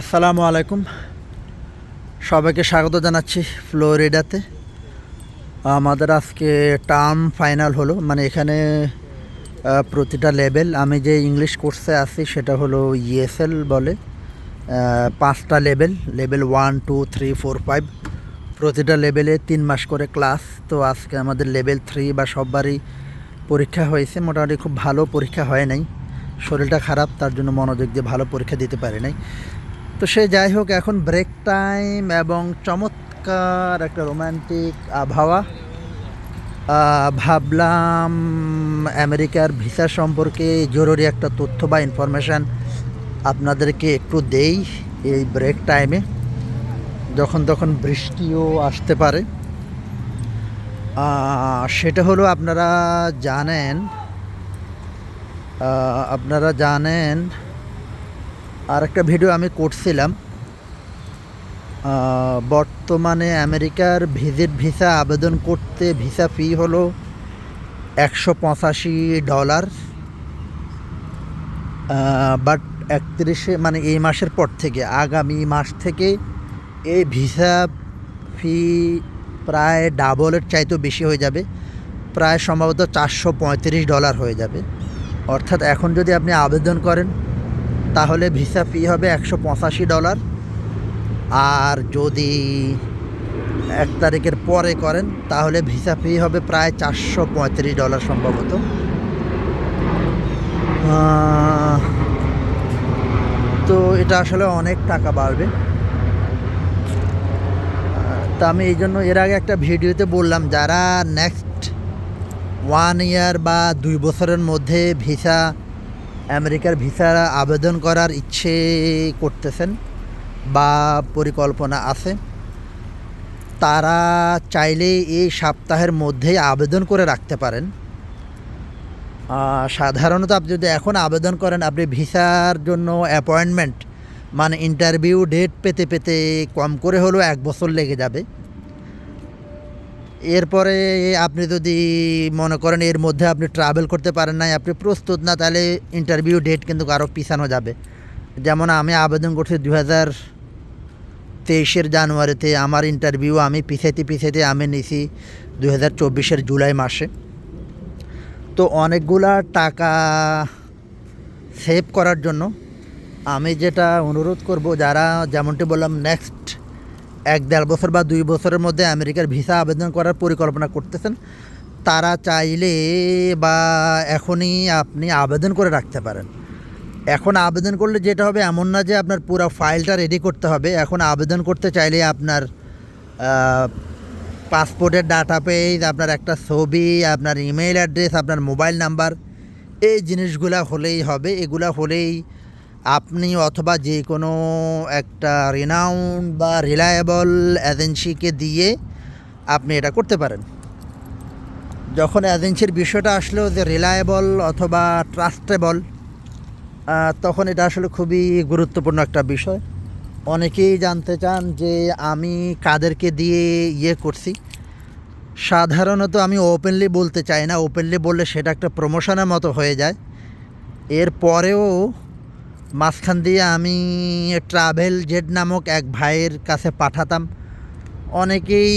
আসসালামু আলাইকুম। সবাইকে স্বাগত জানাচ্ছি ফ্লোরিডাতে। আমাদের আজকে টার্ম ফাইনাল হলো মানে এখানে প্রতিটা লেভেল, আমি যে ইংলিশ কোর্সে আছি সেটা হলো ইএসএল বলে পাঁচটা level level one, two, three, four, five, প্রতিটা লেভেলে তিন মাস করে ক্লাস। তো আজকে আমাদের লেভেল থ্রি বা সববারই পরীক্ষা হয়েছে, মোটামুটি খুব ভালো পরীক্ষা হয় নাই। শরীরটা খারাপ, তার জন্য মনোযোগ দিয়ে ভালো পরীক্ষা দিতে পারি নাই। তো সে যাই হোক, এখন ব্রেক টাইম এবং চমৎকার একটা রোম্যান্টিক আবহাওয়া ভাবলাম আমেরিকার ভিসা সম্পর্কে জরুরি একটা তথ্য বা ইনফরমেশান আপনাদেরকে একটু দেই এই ব্রেক টাইমে যখন তখন বৃষ্টিও আসতে পারে। সেটা হলো আপনারা জানেন আপনারা জানেন আর একটা ভিডিও আমি করছিলাম। বর্তমানে আমেরিকার ভিজিট ভিসা আবেদন করতে ভিসা ফি হলো একশো পঁচাশি ডলার বাট একত্রিশে মানে এই মাসের পর থেকে, আগামী মাস থেকে এই ভিসা ফি প্রায় ডাবলের চাইতেও বেশি হয়ে যাবে। প্রায় সম্ভবত চারশো পঁয়ত্রিশ ডলার হয়ে যাবে। অর্থাৎ এখন যদি আপনি আবেদন করেন তাহলে ভিসা ফি হবে একশো পঁচাশি ডলার আর যদি এক তারিখের পরে করেন, তাহলে ভিসা ফি হবে প্রায় চারশো পঁয়ত্রিশ ডলার সম্ভবত। তো এটা আসলে অনেক টাকা বাড়বে। তা আমি এই জন্য এর আগে একটা ভিডিওতে বললাম, যারা নেক্সট ওয়ান ইয়ার বা দুই বছরের মধ্যে ভিসা আমেরিকার ভিসা আবেদন করার ইচ্ছে করতেছেন বা পরিকল্পনা আছে, তারা চাইলে এই সপ্তাহের মধ্যেই আবেদন করে রাখতে পারেন। সাধারণত আপনি যদি এখন আবেদন করেন, আপনি ভিসার জন্য অ্যাপয়েন্টমেন্ট মানে ইন্টারভিউ ডেট পেতে পেতে কম করে হলেও এক বছর লেগে যাবে। এরপরে আপনি যদি মনে করেন এর মধ্যে আপনি ট্রাভেল করতে পারেন নাই, আপনি প্রস্তুত না, তাহলে ইন্টারভিউ ডেট কিন্তু আরও পিছানো যাবে। যেমন আমি আবেদন করছি দু হাজার তেইশের জানুয়ারিতে, আমার ইন্টারভিউ আমি পিছাইতে পিছাইতে আমি নিছি দু হাজার চব্বিশের জুলাই মাসে। তো অনেকগুলা টাকা সেভ করার জন্য আমি যেটা অনুরোধ করব, যারা যেমনটি বললাম নেক্সট এক দেড় বছর বা দুই বছরের মধ্যে আমেরিকার ভিসা আবেদন করার পরিকল্পনা করতেছেন। তারা চাইলে বা এখনই আপনি আবেদন করে রাখতে পারেন। এখন আবেদন করলে যেটা হবে এমন না যে আপনার পুরো ফাইলটা রেডি করতে হবে। এখন আবেদন করতে চাইলে আপনার পাসপোর্টের ডাটা পেজ আপনার একটা ছবি, আপনার ইমেল অ্যাড্রেস আপনার মোবাইল নাম্বার এই জিনিসগুলা হলেই হবে। এগুলা হলেই আপনি অথবা যে কোনো একটা রিনাউন্ড বা রিলায়েবল এজেন্সিকে দিয়ে আপনি এটা করতে পারেন। যখন এজেন্সির বিষয়টা আসলো যে রিলায়েবল অথবা ট্রাস্টেবল তখন এটা আসলে খুবই গুরুত্বপূর্ণ একটা বিষয়। অনেকেই জানতে চান যে আমি কাদেরকে দিয়ে ইয়ে করছি। সাধারণত আমি ওপেনলি বলতে চাই না। ওপেনলি বললে সেটা একটা প্রমোশনের মতো হয়ে যায়। এরপরেও মাঝখান দিয়ে আমি ট্রাভেল জেড নামক এক ভাইয়ের কাছে পাঠাতাম। অনেকেই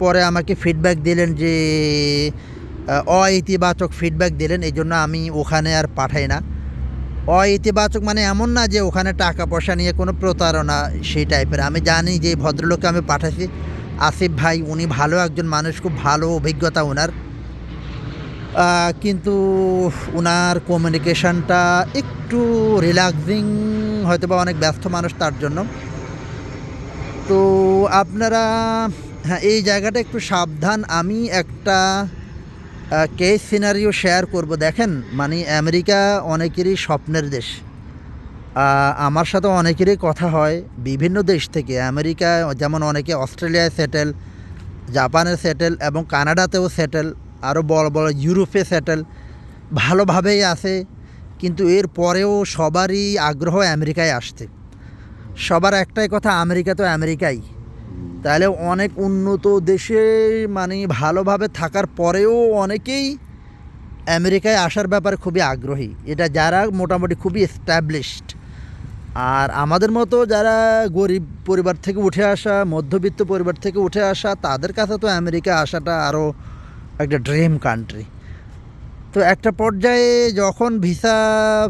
পরে আমাকে ফিডব্যাক দিলেন যে অইতিবাচক ফিডব্যাক দিলেন, এই জন্য আমি ওখানে আর পাঠাই না। অইতিবাচক মানে এমন না যে ওখানে টাকা পয়সা নিয়ে কোনো প্রতারণা সেই টাইপের আমি জানি যে ভদ্রলোককে আমি পাঠাইছি। আসিফ ভাই, উনি ভালো একজন মানুষ, খুব ভালো অভিজ্ঞতা ওনার। কিন্তু ওনার কমিউনিকেশনটা একটু রিল্যাক্সিং হয়তো বা অনেক ব্যস্ত মানুষ তার জন্য। তো আপনারা হ্যাঁ এই জায়গাটা একটু সাবধান। আমি একটা কেস সিনারিও শেয়ার করব। দেখেন মানে আমেরিকা অনেকেরই স্বপ্নের দেশ। আমার সাথে অনেকেরই কথা হয় বিভিন্ন দেশ থেকে। আমেরিকা যেমন অনেকে অস্ট্রেলিয়ায় সেটেল জাপানে সেটেল এবং কানাডাতেও সেটেল আরও বড় বড় ইউরোপে সেটেল ভালোভাবেই আছে, কিন্তু এর পরেও সবারই আগ্রহ আমেরিকায় আসতে সবার একটাই কথা, আমেরিকা তো আমেরিকাই। তাহলে অনেক উন্নত দেশে মানে ভালোভাবে থাকার পরেও অনেকেই আমেরিকায় আসার ব্যাপারে খুবই আগ্রহী। এটা যারা মোটামুটি খুবই এস্টাবলিশড আর আমাদের মতো যারা গরিব পরিবার থেকে উঠে আসা, মধ্যবিত্ত পরিবার থেকে উঠে আসা, তাদের কাছে তো আমেরিকা আসাটা আরও একটা ড্রিম কান্ট্রি তো একটা পর্যায়ে যখন ভিসা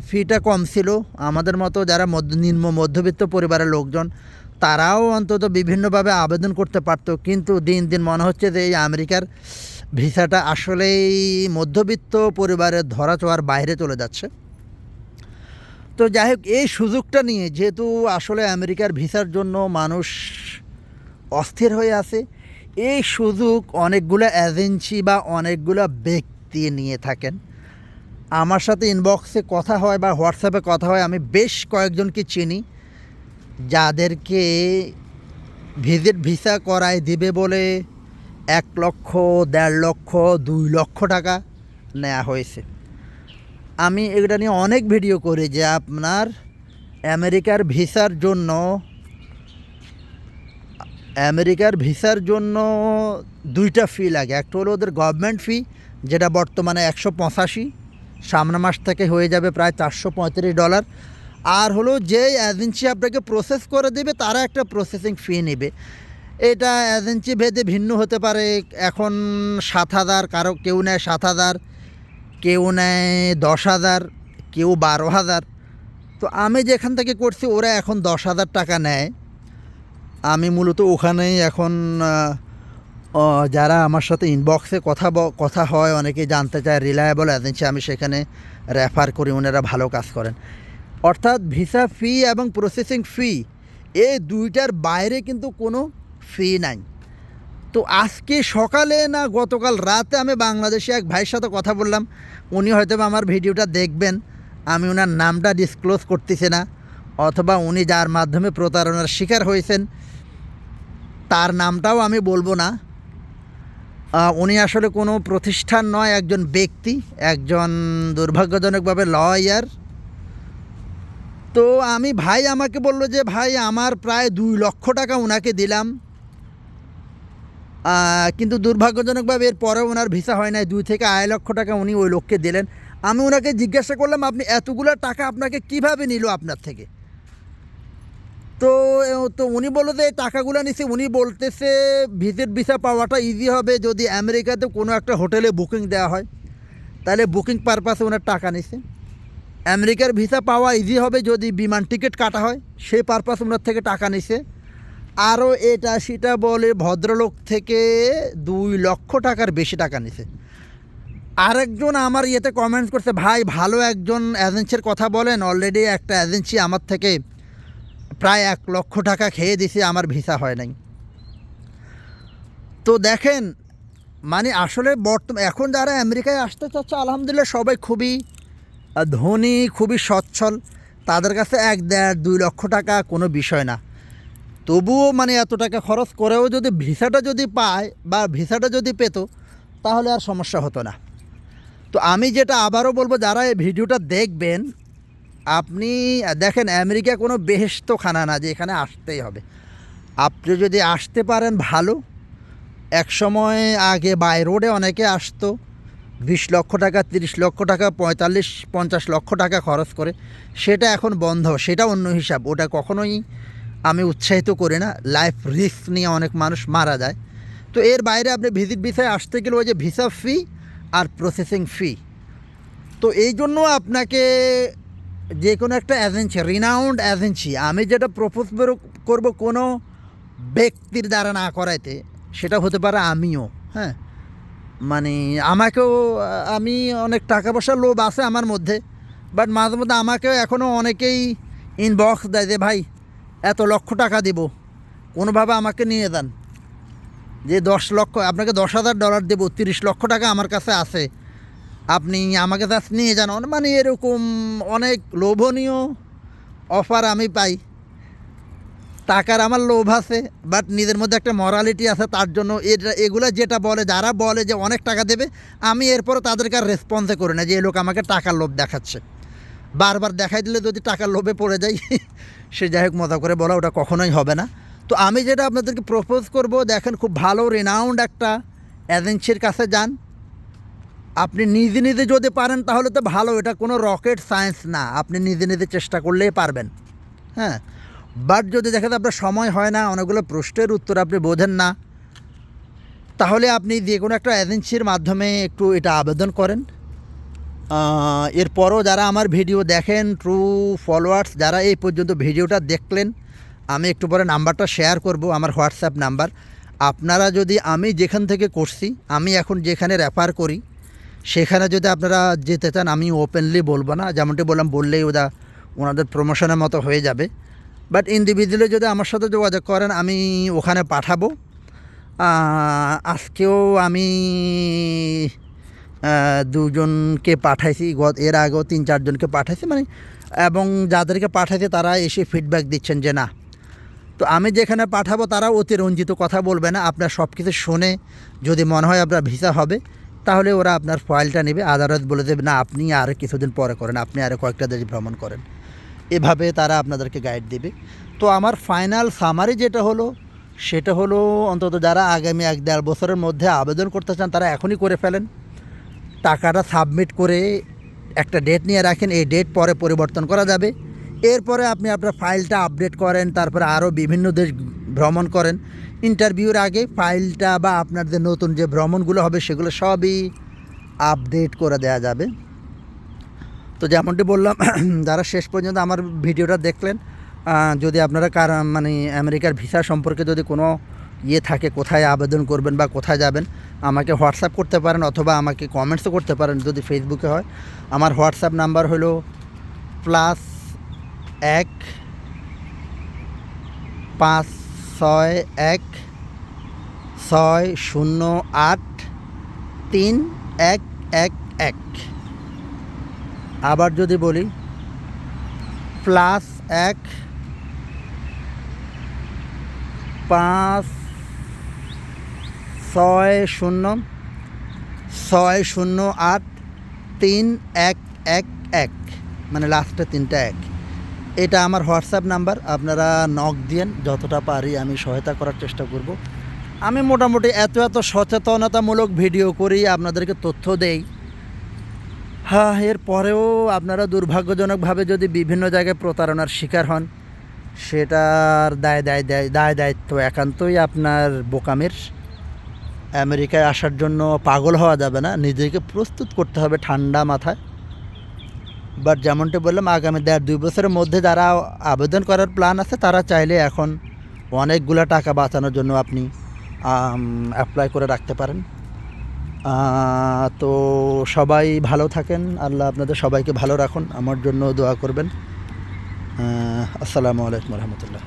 ফিটা কম ছিল, আমাদের মতো যারা মধ্য, নিম্ন মধ্যবিত্ত পরিবারের লোকজন, তারাও অন্তত বিভিন্নভাবে আবেদন করতে পারতো। কিন্তু দিন দিন মনে হচ্ছে যে এই আমেরিকার ভিসাটা আসলেই মধ্যবিত্ত পরিবারের ধরা ছোঁয়ার বাইরে চলে যাচ্ছে। তো যাই হোক, এই সুযোগটা নিয়ে যেহেতু আসলে আমেরিকার ভিসার জন্য মানুষ অস্থির হয়ে আছে এই সুযোগ অনেকগুলো এজেন্সি বা অনেকগুলো ব্যক্তি নিয়ে থাকেন। আমার সাথে ইনবক্সে কথা হয় বা হোয়াটসঅ্যাপে কথা হয়, আমি বেশ কয়েকজনকে চিনি, যাদেরকে ভিজিট ভিসা করায় দিবে বলে এক লক্ষ, দেড় লক্ষ, দুই লক্ষ টাকা নেওয়া হয়েছে। আমি এটা নিয়ে অনেক ভিডিও করি যে আপনার আমেরিকার ভিসার জন্য আমেরিকার ভিসার জন্য দুইটা ফি লাগে। একটা হলো ওদের গভর্নমেন্ট ফি যেটা বর্তমানে একশো পঁচাশি, সামনে মাস থেকে হয়ে যাবে প্রায় চারশো পঁয়ত্রিশ ডলার আর হলো যে এজেন্সি আপনাকে প্রসেস করে দেবে, তারা একটা প্রসেসিং ফি নেবে। এটা এজেন্সি ভেদে ভিন্ন হতে পারে। এখন সাত হাজার, কারও কেউ নেয় সাত হাজার, কেউ নেয় দশ হাজার, কেউ বারো হাজার। তো আমি যেখান থেকে করছি, ওরা এখন দশ হাজার টাকা নেয়। আমি মূলত ওখানেই এখন যারা আমার সাথে ইনবক্সে কথা কথা হয় অনেকে জানতে চায় রিলায়েবল এজেন্সি আমি সেখানে রেফার করি ওনারা ভালো কাজ করেন। অর্থাৎ ভিসা ফি এবং প্রসেসিং ফি এই দুইটার বাইরে কিন্তু কোনো ফি নাই। তো আজকে সকালে না গতকাল রাতে আমি বাংলাদেশে এক ভাইয়ের সাথে কথা বললাম, উনি হয়তো আমার ভিডিওটা দেখবেন, আমি ওনার নামটা ডিসক্লোজ করতেছি না, অথবা উনি যার মাধ্যমে প্রতারণার শিকার হয়েছেন তার নামটাও আমি বলব না। উনি আসলে কোনো প্রতিষ্ঠান নয়, একজন ব্যক্তি, একজন দুর্ভাগ্যজনকভাবে লয়ার তো আমি ভাই আমাকে বলল যে, ভাই, আমার প্রায় দুই লক্ষ টাকা ওনাকে দিলাম। কিন্তু দুর্ভাগ্যজনকভাবে এর পরেও ওনার ভিসা হয় নাই। দুই থেকে আড়াই লক্ষ টাকা উনি ওই লোককে দিলেন। আমি ওনাকে জিজ্ঞাসা করলাম, আপনি এতগুলো টাকা আপনাকে কীভাবে নিল আপনার থেকে? তো তো উনি বলল যে, এই টাকাগুলো নিছে। উনি বলতেছে ভিজিট ভিসা পাওয়াটা ইজি হবে যদি আমেরিকাতে কোনো একটা হোটেলে বুকিং দেওয়া হয়। তাহলে বুকিং পারপাসে ওনার টাকা নিছে। আমেরিকার ভিসা পাওয়া ইজি হবে যদি বিমান টিকিট কাটা হয়। সেই পারপাস ওনার থেকে টাকা নিছে। আরও এটা, সেটা বলে ভদ্রলোক থেকে দুই লক্ষ টাকার বেশি টাকা নিছে। আরেকজন আমার ইয়েতে কমেন্টস করছে, ভাই, ভালো একজন এজেন্সির কথা বলেন। অলরেডি একটা এজেন্সি আমার থেকে প্রায় এক লক্ষ টাকা খেয়ে দিছে, আমার ভিসা হয় নাই। তো দেখেন মানে আসলে বর্তমান এখন যারা আমেরিকায় আসতে চাচ্ছে, আলহামদুলিল্লাহ সবাই খুবই ধনী, খুবই সচ্ছল। তাদের কাছে এক দেড় দুই লক্ষ টাকা কোনো বিষয় না। তবুও মানে এত টাকা খরচ করেও যদি ভিসাটা যদি পায় বা ভিসাটা যদি পেত, তাহলে আর সমস্যা হতো না। তো আমি যেটা আবারও বলব, যারা এই ভিডিওটা দেখবেন আপনি, দেখেন আমেরিকা কোনো বেহেস্ত খানা না যে এখানে আসতেই হবে। আপনি যদি আসতে পারেন ভালো, এক সময় আগে বাই রোডে অনেকে আসতো, বিশ লক্ষ টাকা, তিরিশ লক্ষ টাকা, পঁয়তাল্লিশ, পঞ্চাশ লক্ষ টাকা খরচ করে। সেটা এখন বন্ধ, সেটা অন্য হিসাব, ওটা কখনোই আমি উৎসাহিত করি না। লাইফ রিস্ক নিয়ে অনেক মানুষ মারা যায়। তো এর বাইরে আপনি ভিজিট ভিসায় আসতে গেলে ওই যে ভিসা ফি আর প্রসেসিং ফি তো এই জন্য আপনাকে যে কোনো একটা এজেন্সি রিনাউন্ড এজেন্সি আমি যেটা প্রপোজ করব কোনো ব্যক্তির দ্বারা না করাইতে, সেটা হতে পারে আমিও হ্যাঁ? মানে আমাকেও, আমি অনেক টাকা পয়সার লোভ আছে আমার মধ্যে বাট মাঝে মধ্যে আমাকেও এখনও অনেকেই ইনবক্স দেয় যে, ভাই, এত লক্ষ টাকা দেব, কোনোভাবে আমাকে নিয়ে যান। যে দশ লক্ষ, আপনাকে দশ হাজার ডলার দেবো, তিরিশ লক্ষ টাকা আমার কাছে আছে আপনি আমাকে জাস্ট নিয়ে যান। মানে এরকম অনেক লোভনীয় অফার আমি পাই। টাকার আমার লোভ আছে বাট নিজের মধ্যে একটা মরালিটি আছে, তার জন্য এটা এগুলো যেটা বলে, যারা বলে যে অনেক টাকা দেবে, আমি এরপরও তাদেরকে আর রেসপন্সে করি না যে এই লোক আমাকে টাকার লোভ দেখাচ্ছে। বারবার দেখাই দিলে যদি টাকার লোভে পড়ে যাই, সে যাই হোক মজা করে বলা, ওটা কখনোই হবে না। তো আমি যেটা আপনাদেরকে প্রপোজ করব, দেখেন খুব ভালো রেনাউন্ড একটা এজেন্সির কাছে যান। আপনি নিজে নিজে যদি পারেন, তাহলে তো ভালো। এটা কোনো রকেট সায়েন্স না। আপনি নিজে নিজে চেষ্টা করলেই পারবেন। হ্যাঁ? বাট যদি দেখা যায় আপনার সময় হয় না, অনেকগুলো প্রশ্নের উত্তর আপনি বোঝেন না, তাহলে আপনি যে কোনো একটা এজেন্সির মাধ্যমে একটু এটা আবেদন করেন। এরপরও যারা আমার ভিডিও দেখেন ট্রু ফলোয়ার্স যারা এই পর্যন্ত ভিডিওটা দেখলেন, আমি একটু পরে নাম্বারটা শেয়ার করব, আমার হোয়াটসঅ্যাপ নাম্বার। আপনারা যদি আমি যেখান থেকে করছি, আমি এখন যেখানে রেফার করি সেখানে যদি আপনারা যেতে চান, আমি ওপেনলি বলব না। যেমনটি বললাম, বললেই ওরা ওনাদের প্রমোশনের মতো হয়ে যাবে। বাট ইন্ডিভিজুয়ালি যদি আমার সাথে যোগাযোগ করেন, আমি ওখানে পাঠাবো। আজকেও আমি দুজনকে পাঠাইছি এর আগেও তিন চারজনকে পাঠাইছি মানে এবং যাদেরকে পাঠাইছি, তারা এসে ফিডব্যাক দিচ্ছেন যে না। তো আমি যেখানে পাঠাবো, তারা অতিরঞ্জিত কথা বলবে না। আপনার সব কিছু শুনে যদি মনে হয় আপনার ভিসা হবে তাহলে ওরা আপনার ফাইলটা নেবে। আদারওয়াইজ বলে দেবে, না, আপনি আর কিছুদিন পরে করেন, আপনি আরও কয়েকটা দেশ ভ্রমণ করেন। এভাবে তারা আপনাদেরকে গাইড দেবে। তো আমার ফাইনাল সামারি যেটা হলো, সেটা হলো অন্তত যারা আগামী এক দেড় বছরের মধ্যে আবেদন করতে চান, তারা এখনই করে ফেলেন। টাকাটা সাবমিট করে একটা ডেট নিয়ে রাখেন, এই ডেট পরে পরিবর্তন করা যাবে। এরপরে আপনি আপনার ফাইলটা আপডেট করেন, তারপরে আরও বিভিন্ন দেশ ভ্রমণ করেন। ইন্টারভিউর আগে ফাইলটা বা আপনার যে নতুন যে ভ্রমণগুলো হবে সেগুলো সবই আপডেট করে দেওয়া যাবে। তো যেমনটি বললাম, যারা শেষ পর্যন্ত আমার ভিডিওটা দেখলেন যদি আপনারা কার মানে আমেরিকার ভিসা সম্পর্কে যদি কোনো ইয়ে থাকে, কোথায় আবেদন করবেন বা কোথায় যাবেন, আমাকে হোয়াটসঅ্যাপ করতে পারেন অথবা আমাকে কমেন্টসও করতে পারেন যদি ফেসবুকে হয়। আমার হোয়াটসঅ্যাপ নাম্বার হলো প্লাস এক পাঁচ ছয় এক, ছয় শূন্য আট, তিন এক এক এক। আবার যদি বলি, প্লাস এক, পাঁচ, ছয় শূন্য ছয় শূন্য আট, তিন এক এক এক। মানে লাস্টে তিনটা এক। এটা আমার হোয়াটসঅ্যাপ নাম্বার, আপনারা নক দিয়েন, যতটা পারি আমি সহায়তা করার চেষ্টা করব। আমি মোটামুটি এত এত সচেতনতামূলক ভিডিও করি, আপনাদেরকে তথ্য দেই। হ্যাঁ এরপরেও আপনারা দুর্ভাগ্যজনকভাবে যদি বিভিন্ন জায়গায় প্রতারণার শিকার হন, সেটার দায় দায় দায় দায় দায়িত্ব একান্তই আপনার বোকামের। আমেরিকায় আসার জন্য পাগল হওয়া যাবে না, নিজেকে প্রস্তুত করতে হবে ঠান্ডা মাথায়। বাট যেমনটি বললাম, আগামী দেড় দুই বছরের মধ্যে যারা আবেদন করার প্ল্যান আছে, তারা চাইলে এখন অনেকগুলো টাকা বাঁচানোর জন্য আপনি অ্যাপ্লাই করে রাখতে পারেন। তো সবাই ভালো থাকেন। আল্লাহ আপনাদের সবাইকে ভালো রাখুন। আমার জন্য দোয়া করবেন। আসসালামু আলাইকুম রহমতুল্লাহ।